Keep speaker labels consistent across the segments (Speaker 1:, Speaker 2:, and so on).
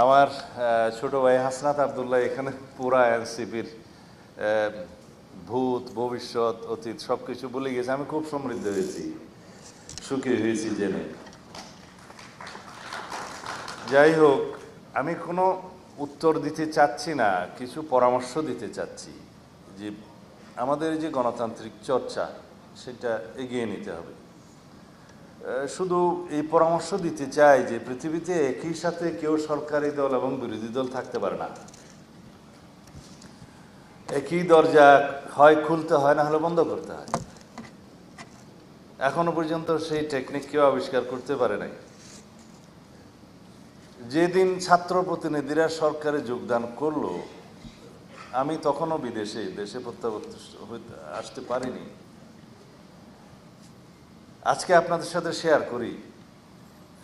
Speaker 1: আমার ছোট ভাই হাসনাত আবদুল্লাহ এখানে পুরা এনসিপির ভূত, ভবিষ্যৎ, অতীত সব কিছু বলে গেছে। আমি খুব সমৃদ্ধ হয়েছি, সুখী হয়েছি জেনে। যাই হোক, আমি কোনো উত্তর দিতে চাচ্ছি না, কিছু পরামর্শ দিতে চাচ্ছি যে আমাদের যে গণতান্ত্রিক চর্চা, সেটা এগিয়ে নিতে হবে। শুধু এই পরামর্শ দিতে চাই যে পৃথিবীতে একই সাথে কেউ সরকারি দল এবং বিরোধী দল থাকতে পারে না। একই দরজা হয়, খুলতে হয়, না হলে বন্ধ করতে হয়। এখনও পর্যন্ত সেই টেকনিক কেউ আবিষ্কার করতে পারে নাই। যেদিন ছাত্র প্রতিনিধিরা সরকারে যোগদান করল, আমি তখনও বিদেশে, দেশে প্রত্যাবর্তন হইতে- আসতে পারিনি। আজকে আপনাদের সাথে শেয়ার করি।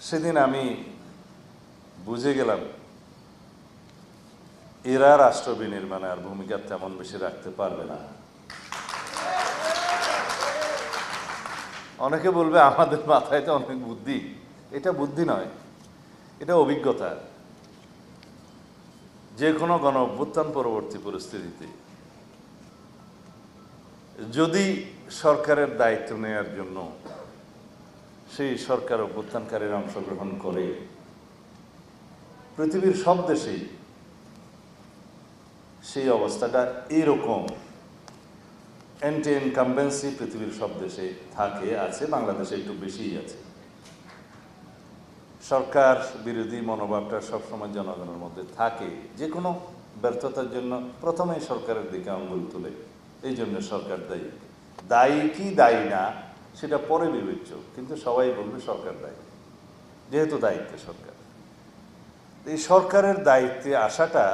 Speaker 1: সেদিন আমি বুঝে গেলাম, এরা রাষ্ট্র বিনির্মাণে আর ভূমিকা তেমন বেশি রাখতে পারবে না। অনেকে বলবে, আমাদের মাথায় তো অনেক বুদ্ধি। এটা বুদ্ধি নয়, এটা অভিজ্ঞতা। যে কোনো গণ অভ্যুত্থান পরবর্তী পরিস্থিতিতে যদি সরকারের দায়িত্ব নেওয়ার জন্য সেই সরকার অভ্যুত্থানকারীরা অংশগ্রহণ করে। পৃথিবীর সব দেশেই সেই অবস্থাটা এইরকম অ্যান্টি ইনকামবেন্সি পৃথিবীর সব দেশে থাকে, আছে, বাংলাদেশে একটু বেশিই আছে। সরকার বিরোধী মনোভাবটা সবসময় জনগণের মধ্যে থাকে। যে কোনো ব্যর্থতার জন্য প্রথমেই সরকারের দিকে আঙ্গুল তুলে। এই জন্য সরকার দায়ী। দায়ী কি দায়ী না সেটা পরে বিবেচ্য, কিন্তু সবাই বলবে সরকার দায়ী। যেহেতু দায়িত্বে সরকার। এই সরকারের দায়িত্বে আসাটা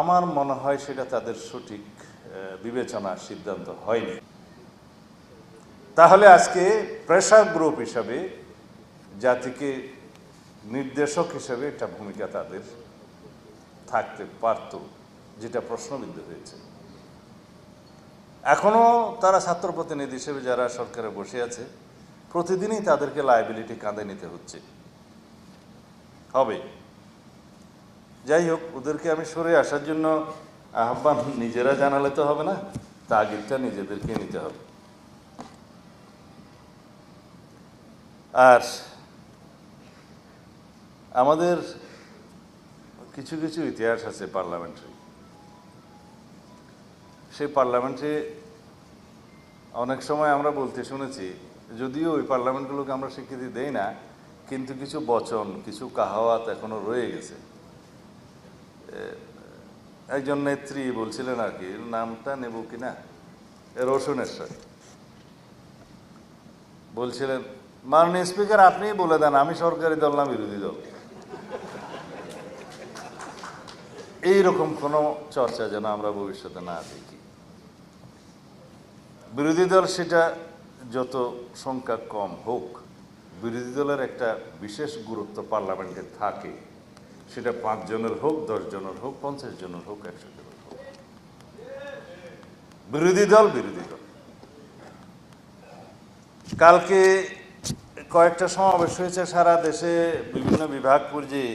Speaker 1: আমার মনে হয় সেটা তাদের সঠিক বিবেচনা সিদ্ধান্ত হয়নি। তাহলে আজকে প্রেশার গ্রুপ হিসাবে, জাতিকে নির্দেশক হিসেবে একটা ভূমিকা তাদের থাকতে পারত, যেটা প্রশ্নবিদ্ধ হয়েছে। এখনও তারা ছাত্র প্রতিনিধি হিসেবে যারা সরকারে বসে আছে, প্রতিদিনই তাদেরকে লাইবিলিটি কাঁধে নিতে হচ্ছে। হবে। যাই হোক, ওদেরকে আমি সরে আসার জন্য আহ্বান, নিজেরা জানালে তো হবে না, তাগিদটা নিজেদেরকে নিতে হবে। আর আমাদের কিছু কিছু ইতিহাস আছে পার্লামেন্টারি। সেই পার্লামেন্টে অনেক সময় আমরা বলতে শুনেছি, যদিও ওই পার্লামেন্টগুলোকে আমরা স্বীকৃতি দেই না, কিন্তু কিছু বচন, কিছু কাহাওয়াত এখনও রয়ে গেছে। একজন নেত্রী বলছিলেন আর কি, নামটা নেব কি না? রোশনেশ্বর বলছিলেন, মাননীয় স্পিকার আপনিই বলে দেন, আমি সরকারি দল না বিরোধী দল? এইরকম কোনো চর্চা যেন আমরা ভবিষ্যতে না দেখি। বিরোধী দল সেটা যত সংখ্যা কম হোক, বিরোধী দলের একটা বিশেষ গুরুত্ব পার্লামেন্টে থাকে। সেটা পাঁচ জনের হোক, দশ জনের হোক, পঞ্চাশ জনের হোক, একশো জনের হোক। বিরোধী দল বিরোধী দল। কালকে কয়েকটা সমাবেশ হয়েছে সারা দেশে, বিভিন্ন বিভাগ পর্যায়ে।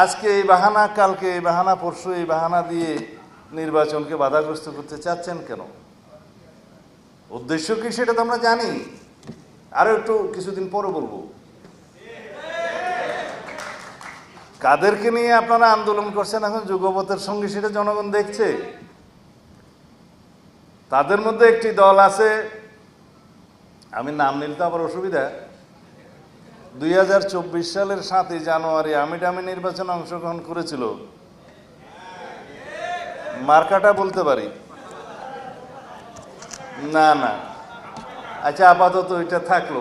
Speaker 1: আজকে এই বাহানা, কালকে এই বাহানা, পরশু এই বাহানা দিয়ে নির্বাচনকে বাধাগ্রস্ত করতে চাচ্ছেন কেন? উদ্দেশ্য কি সেটা তো আমরা জানি। আরও একটু কিছুদিন পরে বলব। কাদেরকে নিয়ে আপনারা আন্দোলন করছেন এখন যুগপথের সঙ্গে সেটা জনগণ দেখছে। তাদের মধ্যে একটি দল আছে, আমি নাম নিলে তো আবার অসুবিধা দুই হাজার চব্বিশ সালের সাতই জানুয়ারি আমিডামি নির্বাচনে অংশগ্রহণ করেছিল। মার্কাটা বলতে পারি? না না। আচ্ছা আপাতত ওইটা থাকল।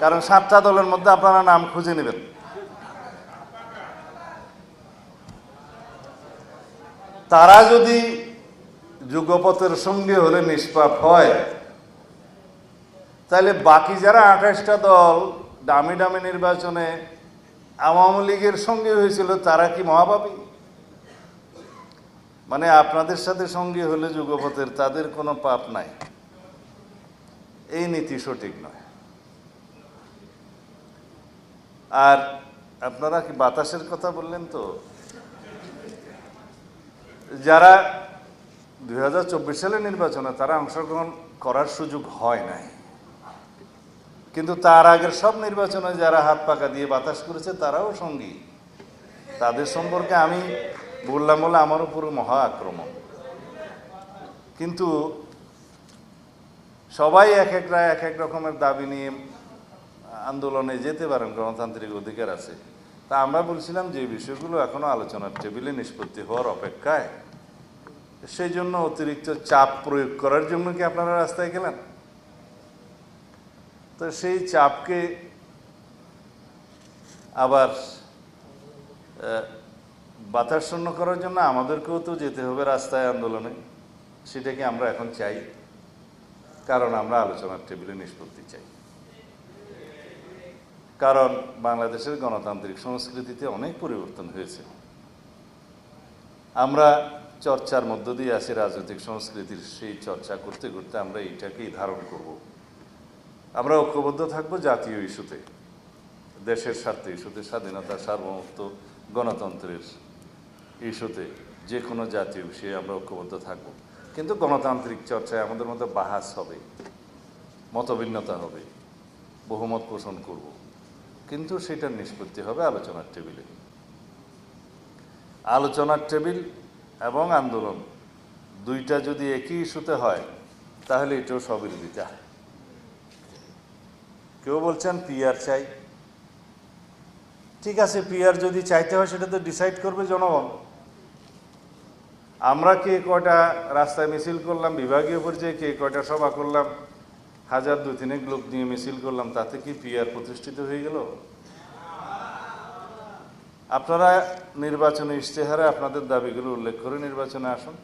Speaker 1: কারণ সাতটা দলের মধ্যে আপনারা নাম খুঁজে নেবেন। তারা যদি যুগপথের সঙ্গে হলে নিষ্পাপ হয়, তাহলে বাকি যারা আঠাশটা দল দামি দামি নির্বাচনে আওয়ামী লীগের সঙ্গে হয়েছিল, তারা কি মহাপাপী? মানে আপনাদের সাথে সঙ্গী হলে যুগপথের তাদের কোনো পাপ নাই। এই নীতি সঠিক নয়। আর আপনারা কি বাতাসের কথা বললেন তো? যারা দু হাজার চব্বিশ সালে নির্বাচনে তারা অংশগ্রহণ করার সুযোগ হয় নাই। কিন্তু তার আগের সব নির্বাচনে যারা হাত পাকা দিয়ে বাতাস করেছে, তারাও সঙ্গী। তাদের সম্পর্কে আমি বললাম বলে আমার উপর মহা আক্রমণ। কিন্তু সবাই এক এক রায় এক এক রকমের দাবি নিয়ে আন্দোলনে যেতে পারেন, গণতান্ত্রিক অধিকার আছে। তা আমরা বলছিলাম যে বিষয়গুলো এখনও আলোচনার টেবিলে নিষ্পত্তি হওয়ার অপেক্ষায়। সেই জন্য অতিরিক্ত চাপ প্রয়োগ করার জন্য কি আপনারা রাস্তায় গেলেন? তো সেই চাপকে আবার বাতাসশূন্য করার জন্য আমাদেরকেও তো যেতে হবে রাস্তায় আন্দোলনে। সেটাকে আমরা এখন চাই, কারণ আমরা আলোচনার টেবিলে নিষ্পত্তি চাই। কারণ বাংলাদেশের গণতান্ত্রিক সংস্কৃতিতে অনেক পরিবর্তন হয়েছে। আমরা চর্চার মধ্য দিয়ে আছি রাজনৈতিক সংস্কৃতির সেই চর্চা করতে করতে আমরা এইটাকেই ধারণ করব। আমরা ঐক্যবদ্ধ থাকব জাতীয় ইস্যুতে, দেশের স্বার্থে ইস্যুতে, স্বাধীনতা, সার্বভৌমত্ব, গণতন্ত্রের ইস্যুতে যে কোনো জাতীয় বিষয়ে আমরা ঐক্যবদ্ধ থাকব। কিন্তু গণতান্ত্রিক চর্চায় আমাদের মধ্যে বাহাস হবে, মতভিন্নতা হবে, বহুমত পোষণ করব। কিন্তু সেটার নিষ্পত্তি হবে আলোচনার টেবিলে। আলোচনার টেবিল এবং আন্দোলন, দুইটা যদি একই ইস্যুতে হয়, তাহলে এটাও স্ববিরোধিতা। কেউ বলছেন পিআর চাই। ঠিক আছে, পিআর যদি চাইতে হয় সেটা তো ডিসাইড করবে জনগণ। আমরা কে কয়টা রাস্তায় মিছিল করলাম, বিভাগীয় পর্যায়ে কে কয়টা সভা করলাম, হাজার দু তিনেক লোক নিয়ে মিছিল করলাম, তাতে কি পিআর প্রতিষ্ঠিত হয়ে গেল? আপনারা নির্বাচনী ইশতেহারে আপনাদের দাবিগুলো উল্লেখ করে নির্বাচনে আসুন।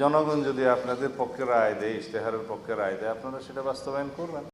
Speaker 1: জনগণ যদি আপনাদের পক্ষে রায় দেয়, ইশতেহারের পক্ষে রায় দেয়, আপনারা সেটা বাস্তবায়ন করবেন।